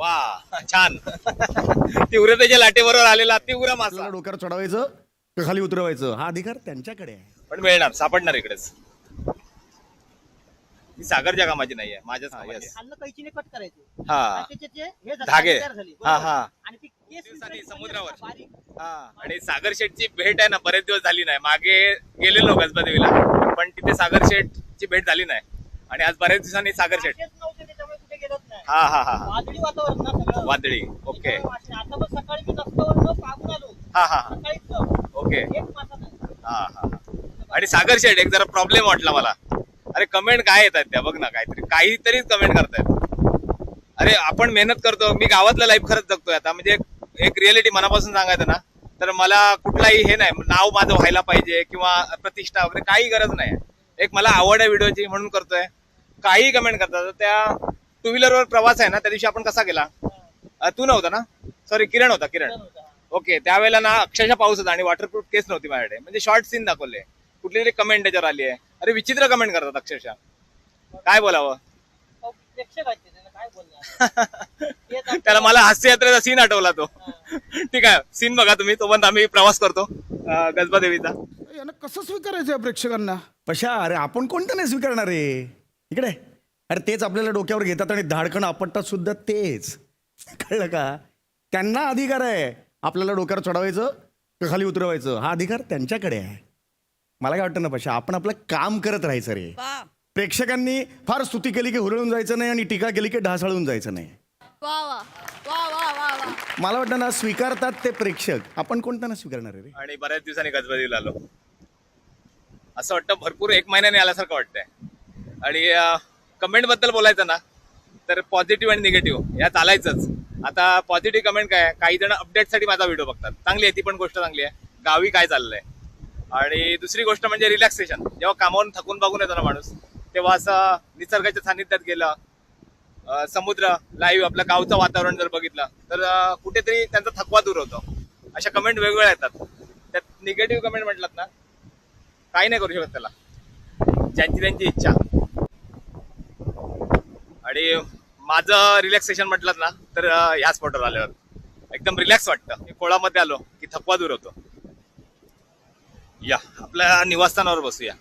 वा छान तीव्रतेच्या लाटेबरोबर आलेला तीव्र मासा आपल्याला डोक्यावर चढवायचं का खाली उतरवायचं हा अधिकार त्यांच्याकडे आहे पण मिळणार सापडणार इकडेच ही सागरच्या कामाची नाहीये माझ्याच कामाची आहे. खाल्लं कैचीने कट करायचे हा जे हे झाले, धागे. तयार झाली, हा, बरोबर. हा. आणि ती केस दिवसांनी विसरायची समुद्रावर. म्हणजे बारीक. हा. आणि सागर शेठची भेट आहे ना बरेच दिवस झाली नाही मागे गेलेलो गजबादेवीला पण तिथे सागर शेठची भेट झाली नाही आणि आज बऱ्याच दिवसांनी सागर शेठ त्याच्यामुळे कुठे गेलोच नाही हा हा हा हा. वादळी वातावरण ना सगळं. वादळी ओके. त्याच्यामुळे. आता पण सकाळी मी रस्त्यावर पाहून आलो. हा हा हा. सकाळीच जाऊ. ओके. एक मासा नाही हा हा हा. आणि सागर शेठ एक जरा प्रॉब्लेम वाटला मला. अरे कमेंट काय येतात त्या? बघ ना काहीतरी काहीतरीच कमेंट करतायत. अरे आपण मेहनत करतो. मी गावातलं लाईफ खरंच जगतोय आता. म्हणजे एक रिअलिटी मनापासून सांगायचं ना तर मला कुठलाही हे नाही नाव माझं व्हायला पाहिजे किंवा प्रतिष्ठा वगैरे काही गरज नाही. एक मला आवड आहे व्हिडिओची म्हणून करतोय. काही कमेंट करतात. तर त्या टू व्हीलरवर प्रवास आहे ना त्या दिवशी आपण कसा गेला? अ, तू नव्हता ना? सॉरी किरण होता किरण. ओके त्यावेळेला ना अक्षरशः पाऊस होता आणि वॉटरप्रूफ केस नव्हती माझ्याकडे. म्हणजे शॉर्ट सीन दाखवले. कुठली तरी कमेंट त्याच्यावर आली आहे. अरे विचित्र कमेंट करतात अक्षरशः. काय बोलावं? अहो, प्रेक्षक आहेत ते, त्यांना काय बोलणार? तेच आपलं- त्याला मला हास्य यात्रेचा सीन आठवला तो. ठीक आहे सीन बघा तुम्ही तोपर्यंत आम्ही प्रवास करतो. अ, गजबा देवीचा. यांना कसं स्वीकारायचं प्रेक्षकांना? पशा अरे आपण कोणतं नाही स्वीकारणार आहे इकडे. अरे तेच आपल्याला डोक्यावर घेतात आणि धाडकण आपटतात सुद्धा तेच. कळलं का? त्यांना अधिकार आहे. आपल्याला डोक्यावर चढवायचं का खाली उतरवायचं? हा अधिकार त्यांच्याकडे आहे. मला काय वाटतं ना पशा आपण आपलं काम करत राहायचं रे. प्रेक्षकांनी फार स्तुती केली की हुरळून जायचं नाही आणि टीका केली की ढासळून जायचं नाही. वा वा. वा वा वा वा. मला वाटतं ना स्वीकारतात ते प्रेक्षक. आपण कोणतं ना स्वीकारणार आहे रे? आणि बऱ्याच दिवसांनी गजबा देवीला आलो असं वाटतं भरपूर एक महिन्याने आल्यासारखं वाटतंय. आणि कमेंटबद्दल बोलायचं ना तर पॉझिटिव्ह आणि निगेटिव्ह या चालायचंच आता पॉझिटिव्ह कमेंट काय काही जण अपडेटसाठी माझा व्हिडिओ बघतात. चांगली आहे ती पण गोष्ट चांगली आहे. गावी काय चाललंय? आणि दुसरी गोष्ट म्हणजे रिलॅक्सेशन जेव्हा कामावरून थकून बघून येतो ना माणूस तेव्हा असं निसर्गाच्या सान्निध्यात गेलं समुद्र लाईव्ह आपलं गावचं वातावरण जर बघितलं तर कुठेतरी त्यांचा थकवा दूर होतो. अशा कमेंट वेगवेगळ्या येतात. त्यात निगेटिव्ह कमेंट म्हटलात ना काही नाही करू शकत त्याला. ज्यांची त्यांची इच्छा. आणि माझं रिलॅक्सेशन म्हटलं ना तर ह्या स्पॉटवर आल्यावर. एकदम रिलॅक्स वाटतं. मी कोळामध्ये आलो की थकवा दूर होतो. या आपल्या निवासस्थानावर बसूया.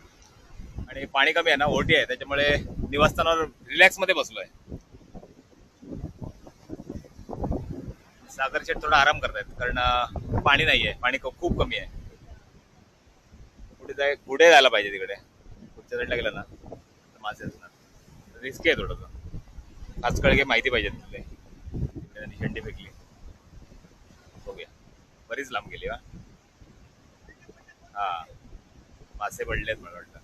आणि पाणी कमी आहे ना ओटी आहे त्याच्यामुळे निवासस्थानावर रिलॅक्समध्ये आहे सागर शेठ थोडा आराम करतायत कारण पाणी पाणी नाहीये. पाणी खूप खूप कमी आहे. कुठे जाय कुठे जायला पाहिजे तिकडे. पुढच्या साईडला गेलं ना तर मासे असणार. रिस्की आहे थोडंसं. आज कळगे माहिती पाहिजे तिथले. तिकडे त्यांनी शेंडी फेकली. बघूया. बरीच लांब गेली हा. हा. मासे आहेत मला वाटतं.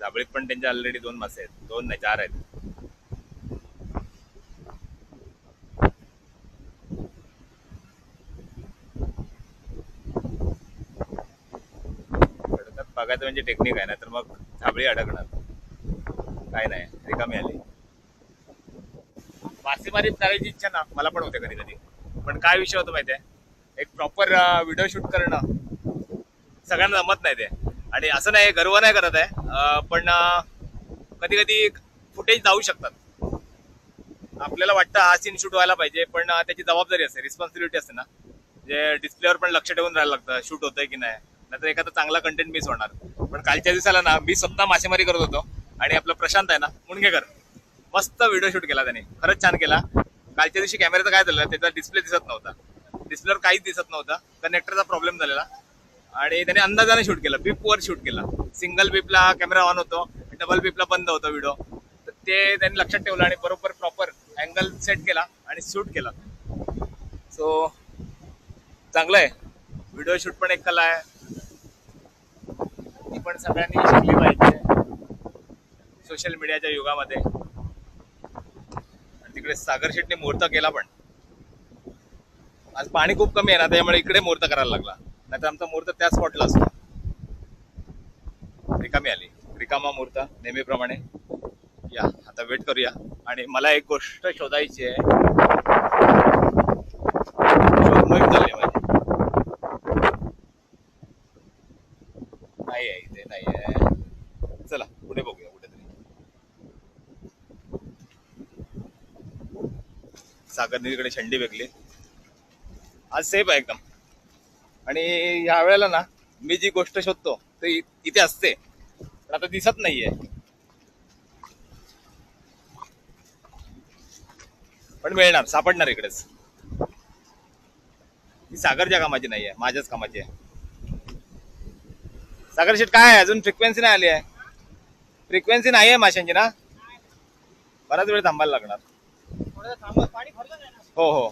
जाबळीत पण त्यांच्या ऑलरेडी दोन मासे आहेत. दोन नाही चार आहेत. बघायचं म्हणजे टेक्निक आहे ना तर मग झाबळी अडकणार. काय नाही. रिकामी आली. मासेमारी करायची इच्छा ना मला पण होते कधी कधी पण काय विषय होतो माहिती आहे एक प्रॉपर व्हिडिओ शूट करणं सगळ्यांना जमत नाही ते. आणि असं नाही गर्व नाही करत आहे. पण कधी कधी फुटेज जाऊ शकतात. आपल्याला वाटतं हा सीन शूट व्हायला पाहिजे पण त्याची जबाबदारी असते रिस्पॉन्सिबिलिटी असते ना. जे डिस्प्लेवर पण लक्ष ठेवून राहायला लागतं शूट होतंय की नाही. नाहीतर एखादा चांगला कंटेंट मिस होणार. पण कालच्या दिवसाला ना मी स्वतः मासेमारी करत होतो. आणि आपलं प्रशांत आहे ना मुणगेकर मस्त व्हिडिओ शूट केला त्याने. खरंच छान केला. कालच्या दिवशी कॅमेऱ्याचं काय झालं त्याचा डिस्प्ले दिसत नव्हता. डिस्प्लेवर काहीच दिसत नव्हतं. कनेक्टरचा प्रॉब्लेम झालेला. आणि त्याने अंदाजाने शूट केलं. बीपवर शूट केला. सिंगल बीपला कॅमेरा ऑन होतो. डबल बीपला बंद होतो व्हिडिओ तर ते त्यांनी लक्षात ठेवलं आणि बरोबर प्रॉपर अँगल सेट केला आणि शूट केला. सो चांगलं आहे. व्हिडिओ शूट पण एक कला आहे. ती पण सगळ्यांनी शिकली पाहिजे. सोशल मीडियाच्या युगामध्ये. तिकडे सागर शेटने मुहूर्त केला पण. आज पाणी खूप कमी आहे ना त्यामुळे इकडे मुहूर्त करायला लागला. नाहीतर आमचा मुहूर्त त्या स्पॉटला असतो. रिकामी आली. रिकामा मुहूर्त नेहमीप्रमाणे. या आता वेट करूया. आणि मला एक गोष्ट शोधायची आहे शोध मोहीम चालली आहे माझी नाही आहे इथे नाही आहे चला पुढे बघूया कुठेतरी सागरने तिकडे शंडी फेकली. आज सेफ आहे एकदम. आणि ह्या वेळेला ना मी जी गोष्ट शोधतो ते इथे असते. पण आता दिसत नाहीये. पण मिळणार सापडणार इकडेच. ही सागरच्या कामाची नाहीये माझ्याच कामाची आहे. सागर शेट काय आहे? अजून फ्रिक्वेन्सी नाही आली आहे. फ्रिक्वेन्सी नाही आहे माशांची ना? बराच वेळ थांबायला लागणार. हो हो.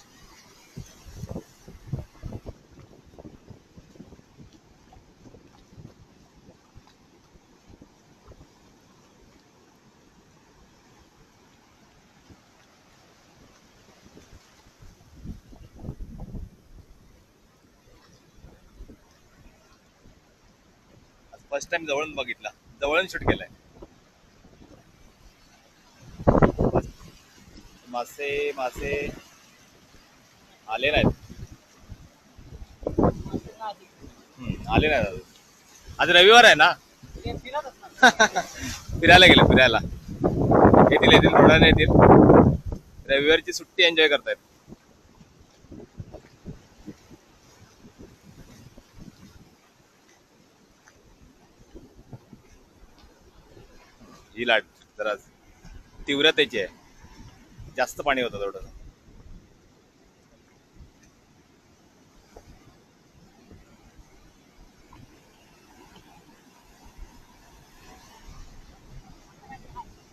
फर्स्ट टाइम जवळून बघितला. जवळून शूट केलाय. मासे मासे आले नाहीत. आले नाहीत अजून. आज रविवार आहे ना? फिरायला गेले फिरायला. येतील येतील थोड्याने येतील. रविवारची सुट्टी एन्जॉय करतायत. ही लाट जरा तीव्रतेची आहे. जास्त पाणी होतं थोडं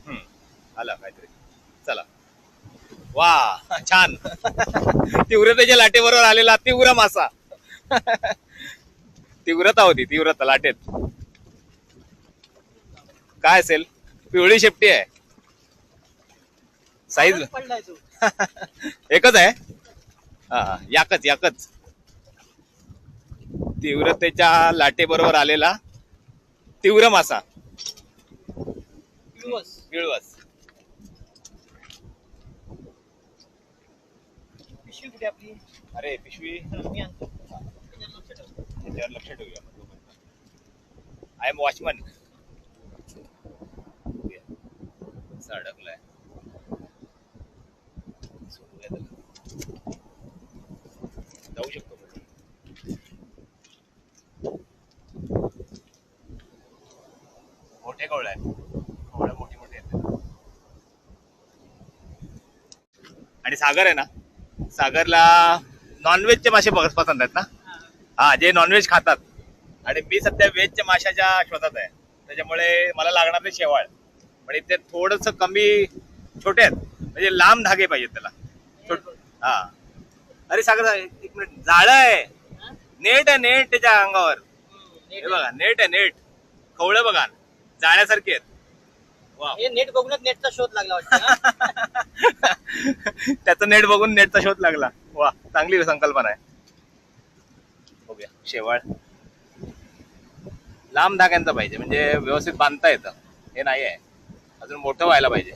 हम्म, आला काहीतरी. चला. वा छान. तीव्रतेच्या लाटेबरोबर आलेला तीव्र मासा. तीव्रता होती तीव्रता लाटेत. काय असेल? पिवळी शेपटी आहे. साईज एकच आहे? हा याकच याकच. तीव्रतेच्या लाटेबरोबर आलेला तीव्र मासा. पिळवस. पिशवी कुठे आपली? अरे पिशवी. त्याच्यावर लक्ष ठेवूया आय एम वॉचमन अडकलाय सोडूया त्याला. जाऊ शकतो पुढे. मोठे कवळ आहे कवळं मोठी मोठी आहेत आणि सागर आहे ना? सागरला नॉनव्हेजचे मासे बघ- पसंत आहेत ना? हा जे नॉनव्हेज खातात. आणि मी सध्या व्हेजच्या माशाच्या शोधात आहे. त्याच्यामुळे मला लागणार ते शेवाळ. पण इथे थोडस कमी छोटे आहेत. म्हणजे लांब धागे पाहिजेत त्याला. छोट हा. अरे सागर एक मिनिट. जाळ आहे. नेट आहे नेट त्याच्या अंगावर. हे बघा नेट आहे नेट. खवळं बघा. जाळ्यासारखी आहेत. हे नेट बघूनच नेटचा शोध लागला वाटतं? त्याचं नेट बघून नेटचा शोध लागला. वा चांगली संकल्पना आहे. बघूया शेवाळ. लांब धाग्यांचा पाहिजे म्हणजे व्यवस्थित बांधता येतं. हे नाही आहे अजून मोठं व्हायला पाहिजे.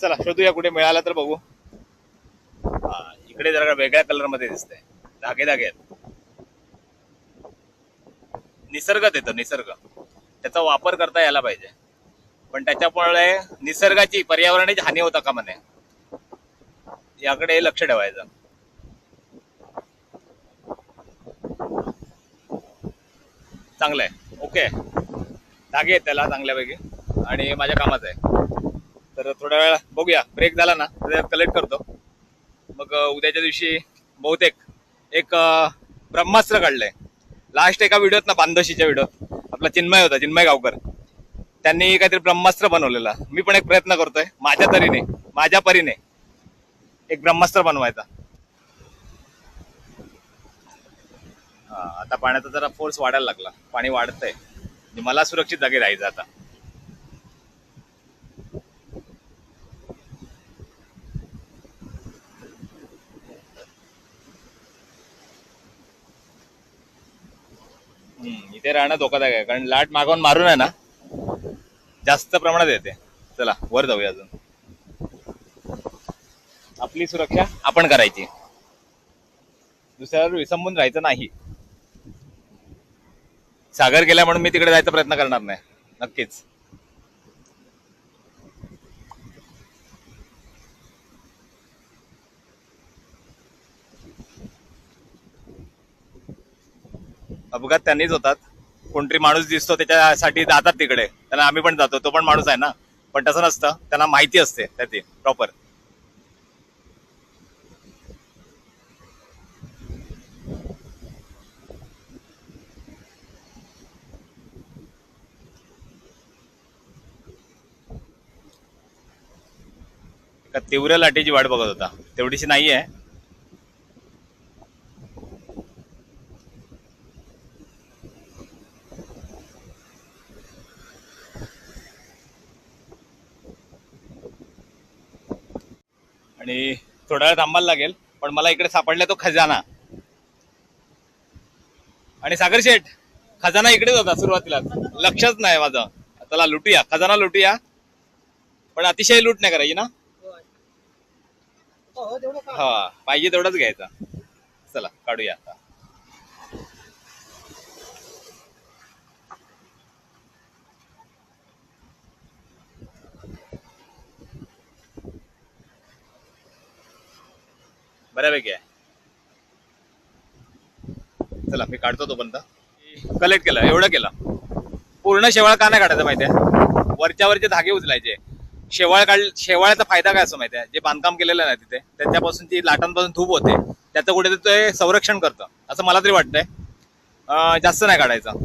चला शोधूया कुठे मिळाला तर बघू. हा इकडे जरा वेगळ्या कलरमध्ये दिसतंय. धागे धागे आहेत. निसर्गात येतं निसर्ग. त्याचा वापर करता यायला पाहिजे. पण त्याच्यामुळे निसर्गाची पर्यावरणाची हानी होता का नये. याकडे लक्ष ठेवायचं. चांगलं आहे ओके. धागे आहेत त्याला चांगल्यापैकी. आणि माझ्या कामाचं आहे. तर थोड्या वेळा बघूया. ब्रेक झाला ना कलेक्ट करतो. मग उद्याच्या दिवशी बहुतेक एक ब्रह्मास्त्र काढलंय. लास्ट एका व्हिडिओत ना बांधशीच्या व्हिडिओत. आपला चिन्मय होता चिन्मय गावकर. त्यांनी काहीतरी ब्रह्मास्त्र बनवलेला. मी पण एक प्रयत्न करतोय माझ्या तरीने माझ्या परीने एक ब्रह्मास्त्र बनवायचा. आता पाण्याचा जरा फोर्स वाढायला लागला. पाणी वाढतंय. मला सुरक्षित जागी राहायचं आता. हम्म, इथे राहणं धोकादायक आहे. कारण लाट मागवून मारून आहे ना जास्त प्रमाणात येते. चला वर जाऊया अजून. आपली सुरक्षा आपण करायची. दुसऱ्यावर विसंबून राहायचं नाही. सागर गेल्या म्हणून मी तिकडे जायचा प्रयत्न करणार नाही. नक्कीच. अपघात त्यांनीच होतात. कोणतरी माणूस दिसतो त्याच्यासाठी जातात तिकडे. त्यांना आम्ही पण जातो. तो पण माणूस आहे ना. पण तसं नसतं. त्यांना माहिती असते त्याची प्रॉपर तीव्र लाटेची वाट बघत होता. तेवढीशी नाही आहे आणि थोडा वेळ थांबायला लागेल पण मला इकडे सापडला तो खजाना. आणि सागर शेठ खजाना इकडेच होता सुरुवातीला. लक्षच नाही माझं. चला लुटूया. खजाना लुटूया. पण अतिशय लूट नाही करायची ना? हो हो हा पाहिजे तेवढंच घ्यायचा. चला काढूया आता. बऱ्यापैकी आहे. चला मी काढतो तोपर्यंत कलेक्ट केलं एवढं केलं. पूर्ण शेवाळ का नाही काढायचं माहितीये? वरच्या वरचे धागे उचलायचे. शेवाळ काढ शेवाळ्याचा फायदा काय असं माहिती आहे जे बांधकाम केलेलं नाही तिथे त्याच्यापासून ती लाटांपासून धूप होते. त्याचं कुठेतरी ते संरक्षण करतं. असं मला तरी वाटतंय. जास्त नाही काढायचं.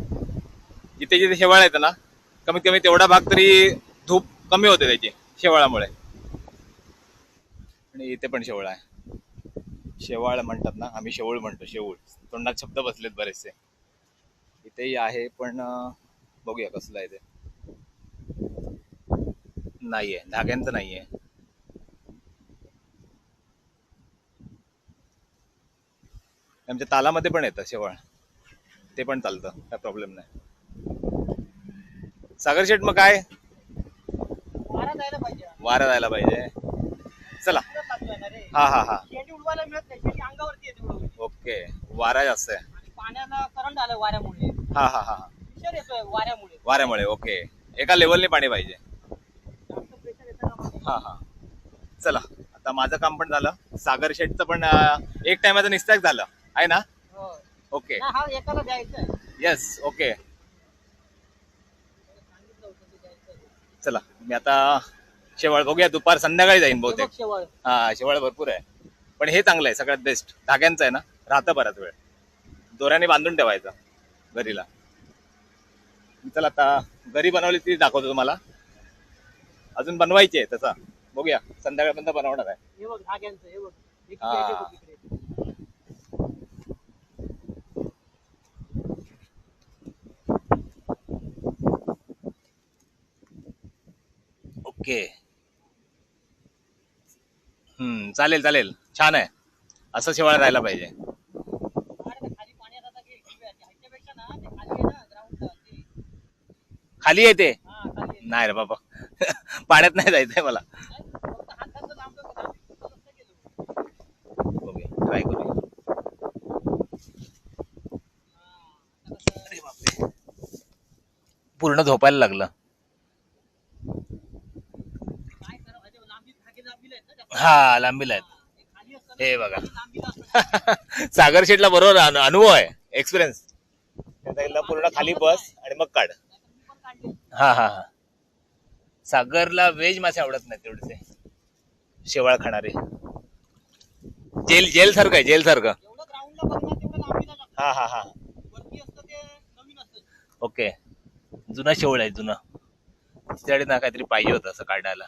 जिथे जिथे शेवाळ येतं ना कमीत कमी तेवढा भाग तरी धूप कमी होते त्याची शेवाळामुळे. आणि इथे पण शेवळ आहे. शेवाळ म्हणतात ना आम्ही शेवळ म्हणतो शेवळ तोंडात शब्द बसलेत बरेचसे. इथेही आहे पण बघूया कसलं आहे ते. नाहीये धाग्यांचं नाहीये. आमच्या तालामध्ये पण येतं शेवाळ. ते पण चालतं काय प्रॉब्लेम नाही. सागर शेठ मग काय? वारा जायला पाहिजे. वारा जायला पाहिजे. चला. हा हा हा. शेंडी उडवायला मिळत नाही. शेंडी अंगावरती येते. ओके. वारा जास्त आहे. आणि पाण्याला करंट आलं वाऱ्यामुळे. हा हा हा. हा. प्रेशर येतोय वाऱ्यामुळे. वाऱ्यामुळे ओके. एका लेवलने पाणी पाहिजे. जास्त प्रेशर येतं ना मध्ये. हा हा. चला आता माझं काम पण झालं. सागर शेठचं पण अं, एक टायमाचं निस्ताक झालं. आहे ना? हो. ओके. नाही, हा एकाला द्यायचं येस ओके. सांगितलं होतं ते द्यायचं चला मी आता शेवाळ बघूया दुपार संध्याकाळी जाईन बहुतेक. शेवाळ. हा शेवाळ भरपूर आहे. पण हे चांगलं आहे सगळ्यात बेस्ट धाग्यांचं आहे ना राहतं बराच वेळ. दोऱ्याने बांधून ठेवायचं घरीला. चला आता घरी बनवली ती दाखवतो तुम्हाला. अजून बनवायची आहे तसा. बघूया संध्याकाळपर्यंत बनवणार आहे. हे बघ धाग्यांचं बघ. किती. आहे ते बघ इकडे. ओके. हम्म चालेल चालेल. छान आहे. असं शेवाळ राहायला पाहिजे. खाली येते नाही रे बाबा. पाण्यात नाही जायचंय मला. ट्राय पूर्ण झोपायला लागलं काय करावं माहिती आहे, लांबी धागे लांबीला आहेत ना त्या. हा लांबीला आहेत. हे बघा. सागर शेटला बरोबर अनु- अनुभव आहे. एक्सपिरियन्स त्याला पूर्ण खाली बस आणि मग काढ. हा हा हा. सागरला व्हेज मासे आवडत नाही तेवढे शेवाळ खाणारे. जेल जेल सारखं आहे जेल सारखं. हा हा हा. वरती असतं ते नवीन असतं. ओके. जुना शेवळ आहे जुना. त्याच्याकडे ना काहीतरी पाहिजे होतं असं काढायला.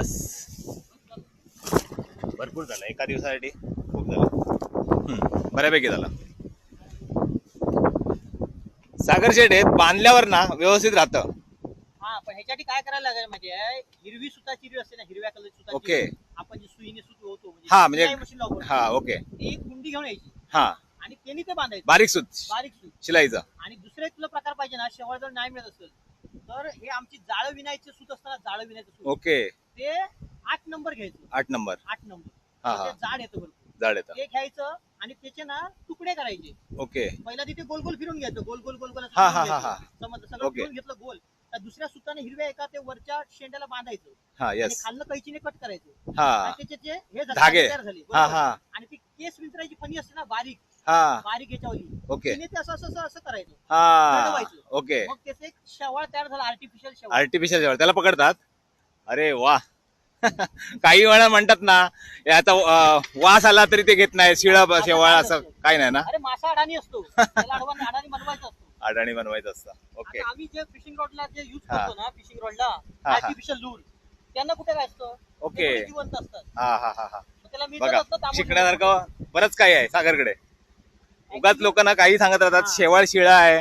बस. भरपूर झालं एका दिवसासाठी खूप झालं. बऱ्यापैकी झालं. सागर शेड आहेत बांधल्यावर ना व्यवस्थित राहतं. हा पण ह्याच्यासाठी काय करायला लागेल म्हणजे हिरवी सुताची जी असते ना हिरव्या कलर सुताची ओके. आपण जी सुईने सुत होतो हा म्हणजे मशीन लावतो हा ओके. ती एक कुंडी घेऊन यायची. हा. आणि त्यांनी ते बांधायचं. बारीक सूत. बारीक सुई शिलाईचं. आणि दुसरे तुला प्रकार पाहिजे ना शेवळ जर नाही मिळत असेल तर हे आमची जाळं विनायचे सूत असताना जाळं विनायचं सूत. ओके. ते आठ नंबर घ्यायचं. आठ नंबर. आठ नंबर. हा, हा. ते जाड येतं भरपूर. जाड येतं. ते घ्यायचं आणि त्याचे ना तुकडे करायचे. ओके. पहिला तिथे गोल गोल फिरून घ्यायचं. गोल गोल गोल गोल असं हा, फिरून हा, घ्यायचं. समजलं? सगळं ओके. फिरून घेतलं गोल. त्या दुसऱ्या सुताने हिरव्या एका ते वरच्या शेंड्याला बांधायचं. हा आणि येस खाल्लं कैचीने कट करायचं. हा. आणि त्याचे जे हे झाले, धागे. तयार झाले हा बरोबर. हा. आणि ती केस विंचरायची फणी असते ना बारीक. हा. बारीक याच्यावरली. ओके. तिने ते असं असं असं- असं करायचं. हा. चढवायचं. ओके. मग त्याचे एक शेवाळ तयार झाला आर्टिफिशियल शेवाळ. आर्टिफिशियल त्याला पकडतात? अरे वा. काही वेळा म्हणतात ना याचा वास आला तरी ते घेत नाही शिळा शेवाळ असं काही नाही ना? अरे मासा अडाणी असतो. त्याला अडवाणी अडाणी बनवायचा असतो. अडाणी बनवायचं असतं. ओके. आता आम्ही जे फिशिंग रॉडला जे युज हा. करतो ना फिशिंग रॉडला हा. आर्टिफिशियल लूर त्यांना कुठे काय असतं? ओके. ते थोडे जिवंत असतात. हा हा हा हा. मग त्याला मीठ बघा असतं तांबूस शिकण्यासारखं बरंच काही आहे सागरकडे. उगाच लोकांना काही सांगत राहतात शेवाळ शिळा आहे.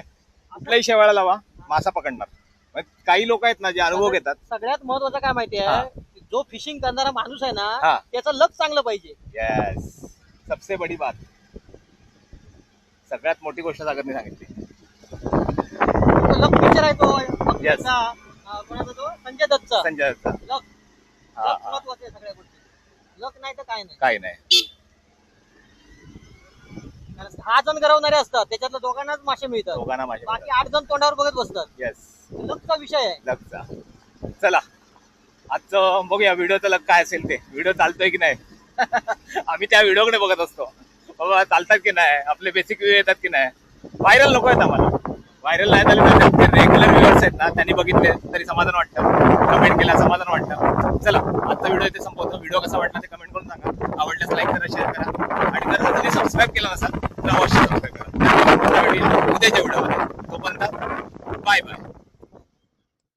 कुठल्याही शेवाळा लावा मासा पकडणार. काही लोक आहेत ना जे अनुभव घेतात. सगळ्यात महत्वाचं काय माहितीये हा. जो फिशिंग करणारा माणूस आहे हा. ना त्याचं लक चांगलं पाहिजे. येस सबसे बडी बात. सगळ्यात मोठी गोष्ट सागरने सांगितली. लक पिक्चर आहे तो Yes. त्याचा, अं, कोणाचा तो? संजय दत्तचा. संजय दत्त लक हा, हा. महत्वाचं आहे सगळ्या गोष्टी. लक नाही तर काय नाही. काही नाही. दहा जण गरवणारे असतात त्याच्यातल्या दोघांनाच मासे मिळतात. दोघांना माझ्या बाकी आठ जण तोंडावर बघत बसतात. येस लकचा विषय आहे. लगचा चला. आजचं बघूया व्हिडिओचं लग काय असेल ते. व्हिडिओ चालतोय की नाही? आम्ही त्या व्हिडिओकडे बघत असतो. बाबा चालतात की नाही? आपले बेसिक व्ह्यू येतात की नाही? व्हायरल नको आहेत आम्हाला. व्हायरल नाही झाले तर त्यांचे रेग्युलर व्ह्युअर्स आहेत ना त्यांनी बघितले तरी समाधान वाटतं. कमेंट केला समाधान वाटतं. चला आजचा व्हिडिओ इथे संपवतो. व्हिडिओ कसा वाटला ते कमेंट करून सांगा. आवडल्यास लाईक करा शेअर करा. आणि जर तुम्ही सबस्क्राईब केला नसाल तर अवश्य सबस्क्राईब करा. उद्याच्या व्हिडिओमध्ये तोपर्यंत बाय बाय